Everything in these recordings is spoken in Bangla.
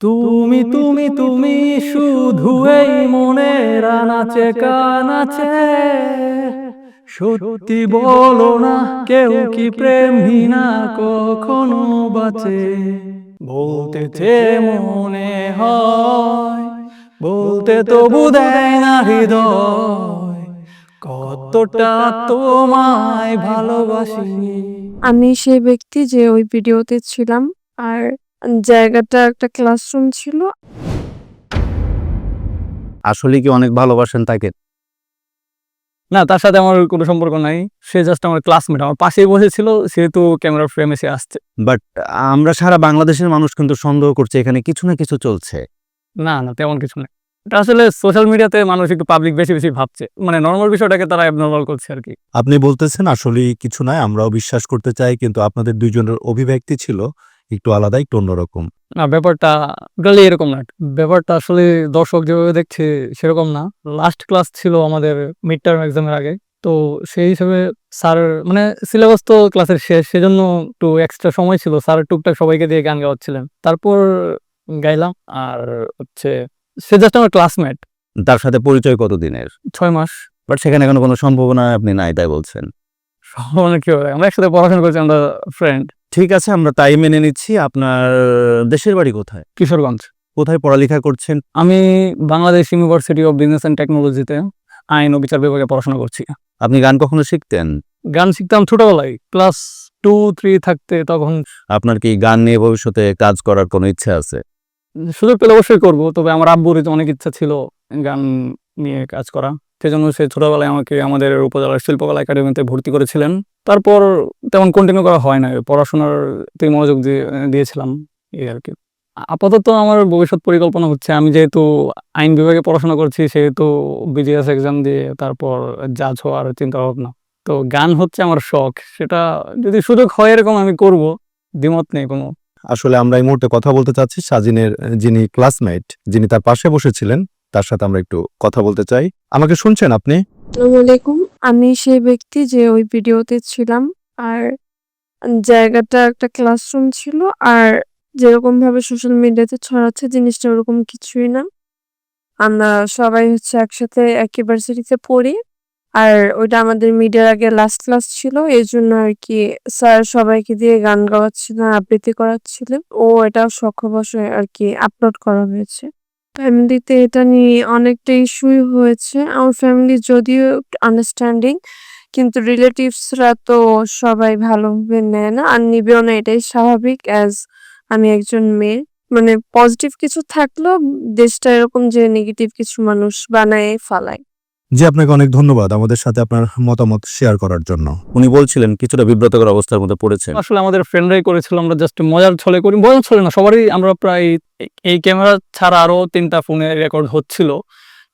তুমি তুমি তুমি শুধু এই মনের আনাচে, কানাচে। সত্যি বলো না, কেউ কি প্রেমহীনা কখনো বাঁচে? বলতে যে মনে হয়, বলতে তবু দেয় না হৃদয়। কতটা তোমায় ভালোবাসি। আমি সেই ব্যক্তি যে ওই ভিডিওতে ছিলাম, আর জায়গাটা একটা ক্লাসরুম ছিল। আসলে কি অনেক ভালোবাসেন তাকে? না তার সাথে আমার কোনো সম্পর্ক নাই। সে জাস্ট আমার ক্লাসমেট আমার পাশেই বসেছিল সেহেতু ক্যামেরা ফ্রেমে সে আসছে। বাট আমরা সারা বাংলাদেশের মানুষ কিন্তু সন্দেহ করছে এখানে কিছু না কিছু চলছে। না না তেমন কিছু নেই এটা আসলে সোশ্যাল মিডিয়াতে মানুষ একটু পাবলিক বেশি বেশি ভাবছে। মানে নর্মাল বিষয়টাকে তারা অ্যাবনর্মাল করছে আর কি। আপনি বলতেছেন আসলে কিছু নয় আমরাও বিশ্বাস করতে চাই কিন্তু আপনাদের দুইজনের অভিব্যক্তি ছিল একটু আলাদা একটু অন্যরকম। না ব্যাপারটা টোটালি এরকম না। ব্যাপারটা আসলে দর্শক যেভাবে দেখছে সেরকম না। লাস্ট ক্লাস ছিল আমাদের মিড টার্ম এক্সামের আগে। তো সেই হিসেবে স্যার মানে সিলেবাস তো ক্লাসের শেষ। সেজন্য একটু এক্সট্রা সময় ছিল। স্যার টুকটাক সবাইকে দিয়ে গান গাওয়াচ্ছিলেন। তারপর গাইলাম। আর হচ্ছে সে জাস্ট আমার ক্লাসমেট তার সাথে পরিচয় কতদিনের? ছয় মাস। বাট সেখানে কোনো কোনো সম্ভাবনা আপনি নাই তাই বলছেন। মানে কি হবে? আমরা একসাথে পড়াশোনা করছি আমরা ফ্রেন্ড ঠিক আছে আমরা তাই মেনে নিচ্ছি। আপনার দেশের বাড়ি কোথায়? কিশোরগঞ্জ। কোথায় পড়ালেখা করছেন? আমি Bangladesh university of business and টেকনোলজিতে আইন ও বিচার বিভাগে পড়াশোনা করছি। আপনি গান কখনো শিখতেন? গান শিখতাম ছোটবেলায়। ক্লাস টু থ্রি থাকতে তখন আপনার কি গান নিয়ে ভবিষ্যতে কাজ করার কোনো ইচ্ছা আছে? সুযোগ পেলে অবশ্যই করব তবে আমার আব্বুর অনেক ইচ্ছা ছিল গান নিয়ে কাজ করা। সেজন্য সে ছোটবেলায় আমাকে আমাদের উপজেলার শিল্পকলা একাডেমিতে ভর্তি করেছিলেন। তারপর তেমন কন্টিনিউ করা হয় না পড়াশোনার তে মনোযোগ দিয়ে, দিয়েছিলাম এই আর কি। আপাতত আমার ভবিষ্যৎ পরিকল্পনা হচ্ছে, আমি যেহেতু আইন বিভাগে পড়াশোনা করছি, সেহেতু বিজিএস এক্সাম দিয়ে তারপর জাজ হওয়ার চিন্তা ভাবনা তো গান হচ্ছে আমার শখ, সেটা যদি সুযোগ হয় এরকম আমি করব, দ্বিমত নেই কোনো। আসলে আমরা এই মুহূর্তে কথা বলতে চাচ্ছি সাজিনের যিনি ক্লাসমেট যিনি তার পাশে বসেছিলেন, তার সাথে আমরা একটু কথা বলতে চাই। আমাকে শুনছেন আপনি? আসসালামু আলাইকুম। আমি সেই ব্যক্তি যে ওই ভিডিওতে ছিলাম আর জায়গাটা একটা ক্লাসরুম ছিল আর যেরকম ভাবে সোশ্যাল মিডিয়াতে ছড়াচ্ছে জিনিসটা ওরকম কিছুই না। আমরা সবাই হচ্ছে একসাথে একই পড়ি আর ওইটা আমাদের মিডিয়ার আগে লাস্ট ক্লাস ছিল। এই জন্য আর কি স্যার সবাইকে দিয়ে গান গাওয়াচ্ছিলেন আবৃত্তি করাচ্ছিলেন ও এটা শখবশে আর কি আপলোড করা হয়েছে। ফ্যামিলিতে এটা নিয়ে অনেকটা ইস্যুই হয়েছে। আমার ফ্যামিলি যদিও আন্ডারস্ট্যান্ডিং, কিন্তু রিলেটিভসরা তো সবাই ভালোভাবে নেয় না। আর নিবেও না, এটাই স্বাভাবিক অ্যাজ আমি একজন মেয়ে। মানে পজিটিভ কিছু থাকলেও দেশটা এরকম যে নেগেটিভ কিছু মানুষ বানায়, ফালায়। জি, আপনাকে অনেক ধন্যবাদ আমাদের সাথে আপনার মতামত শেয়ার করার জন্য। উনি বলছিলেন কিছুটা বিব্রতকর অবস্থার মধ্যে পড়েছে আসলে আমাদের ফ্রেন্ডরাই করেছিল, আমরা জাস্ট মজার ছলে করি, মজার ছলে না, সবারই আমরা প্রায় এই- ক্যামেরা ছাড়া আরও তিনটা ফোনে রেকর্ড হচ্ছিল।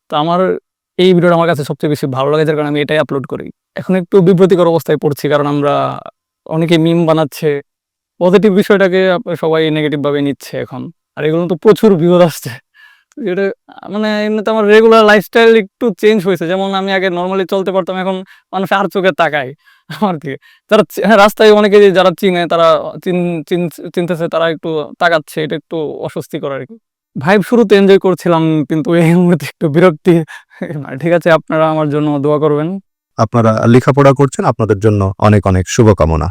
তো আমার এই ভিডিওটা আমার কাছে সবচেয়ে বেশি ভালো লাগে, যার কারণে আমি এটাই আপলোড করি। এখন একটু বিব্রতিকর অবস্থায় পড়ছি, কারণ আমরা অনেকে মিম বানাচ্ছে পজিটিভ বিষয়টাকে সবাই নেগেটিভ ভাবে নিচ্ছে এখন। আর এগুলো তো প্রচুর ভিউজ আসছে। এটা মানে এমনিতে আমার রেগুলার লাইফস্টাইল একটু চেঞ্জ হয়েছে। যেমন আমি আগে নর্মালি চলতে পারতাম, এখন মানুষ আর চোখে তাকায় আমার দিকে। চি- হ্যাঁ রাস্তায় অনেকে যারা চিনে, তারা চিন, চিন- চিনতেছে, তারা একটু তাকাচ্ছে, এটা একটু অস্বস্তিকর আর কি। ভাইব শুরুতে এনজয় করছিলাম, কিন্তু এই মুহূর্তে একটু বিরক্তি। ঠিক আছে, আপনারা আমার জন্য দোয়া করবেন। আপনারা লেখাপড়া করছেন, আপনাদের জন্য অনেক অনেক শুভকামনা।